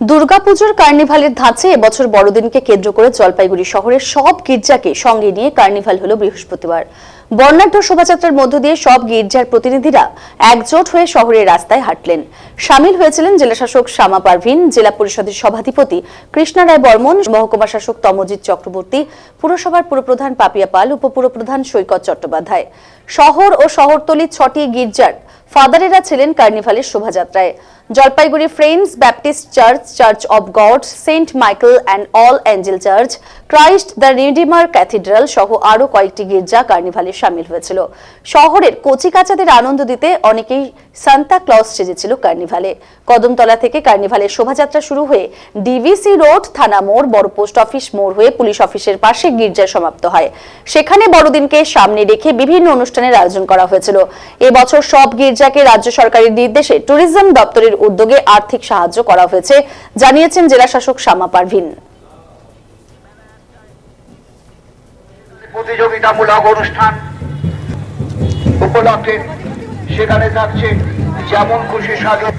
দুর্গাপুজোর কার্নিভালের ধাঁচে এবছর বড়দিনকে কেন্দ্র করে জলপাইগুড়ি শহরের সব গির্জাকে সঙ্গে নিয়ে কার্নিভাল হলো বৃহস্পতিবার। বর্ণাঢ্য শোভাযাত্রার মধ্য দিয়ে সব গির্জার প্রতিনিধিরা একজোট হয়ে শহরের রাস্তায় হাঁটলেন। সামিল হয়েছিলেন জেলাশাসক শ্যামা পারভিন, জেলা পরিষদের সভাধিপতি কৃষ্ণা রায় বর্মন, মহকুমা শাসক তমজিৎ চক্রবর্তী, পুরসভার পুরপ্রধান পাপিয়া পাল, উপপুরপ্রধান সৈকত চট্টোপাধ্যায়। শহর ও শহরতলির ছটি গির্জার ফাদারেরা ছিলেন কার্নিভালের শোভাযাত্রায়। Jalpaiguri friends baptist church church of God Saint Michael and all angel church Christ the redeemer cathedral সহ আরও কয়েকটি গির্জা কার্নিভালে সামিল হয়েছিল। শহরের কচিকাচাদের আনন্দ দিতে অনেকেই সান্তা ক্লজ সেজেছিল কার্নিভালে। কদমতলা থেকে কার্নিভালের শোভাযাত্রা শুরু হয়ে ডিভিসি রোড থানা মোড়, বড় পোস্ট অফিস মোড় হয়ে পুলিশ অফিসের পাশে গির্জায় সমাপ্ত হয়। সেখানে বড়দিনকে সামনে রেখে বিভিন্ন অনুষ্ঠানের আয়োজন করা হয়েছিল। এবছর সব গির্জাকে রাজ্য সরকারের নির্দেশে ট্যুরিজম দপ্তরের উদ্যোগে আর্থিক সাহায্য করা হয়েছে, জানিয়েছেন জেলা শাসক শ্যামা পারভিন। প্রতিযোগিতামূলক অনুষ্ঠান উপলক্ষে সেখানে থাকছে যেমন খুশি সাজো।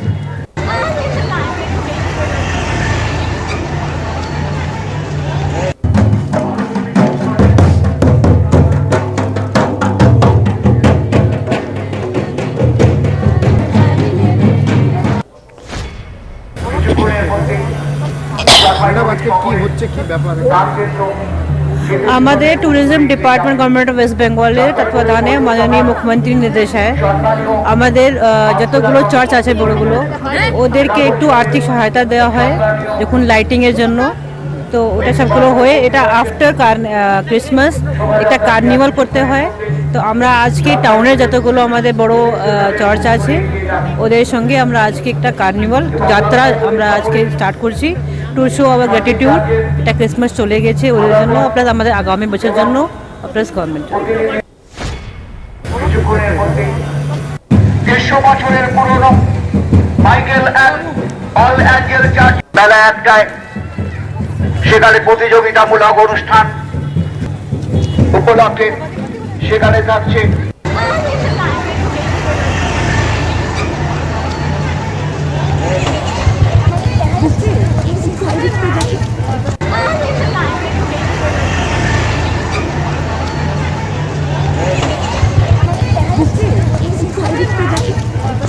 আমাদের tourism department government of west বেঙ্গলের তত্ত্বাবধানে মাননীয় মুখ্যমন্ত্রীর নির্দেশায় আমাদের যতগুলো চার্চ আছে বড়গুলো, ওদেরকে একটু আর্থিক সহায়তা দেওয়া হয়, দেখুন লাইটিংয়ের জন্য। তো ওটা সবগুলো হয়ে, এটা আফটার ক্রিসমাস একটা কার্নিভাল করতে হয়। তো আমরা আজকে টাউনের যতগুলো আমাদের বড় চার্চ আছে, ওদের সঙ্গে আমরা আজকে একটা কার্নিভাল যাত্রা আমরা আজকে স্টার্ট করছি। টু শো আওয়ার গ্র্যাটিটিউড এটা ক্রিসমাস চলে গেছে, ওদের জন্য প্লাস আমাদের আগামী বছর জন্য প্লাস গভর্নমেন্ট বছরের বেলা একটায় সেখানে প্রতিযোগিতামূলক অনুষ্ঠান উপলক্ষে সেখানে থাকছে This is private production.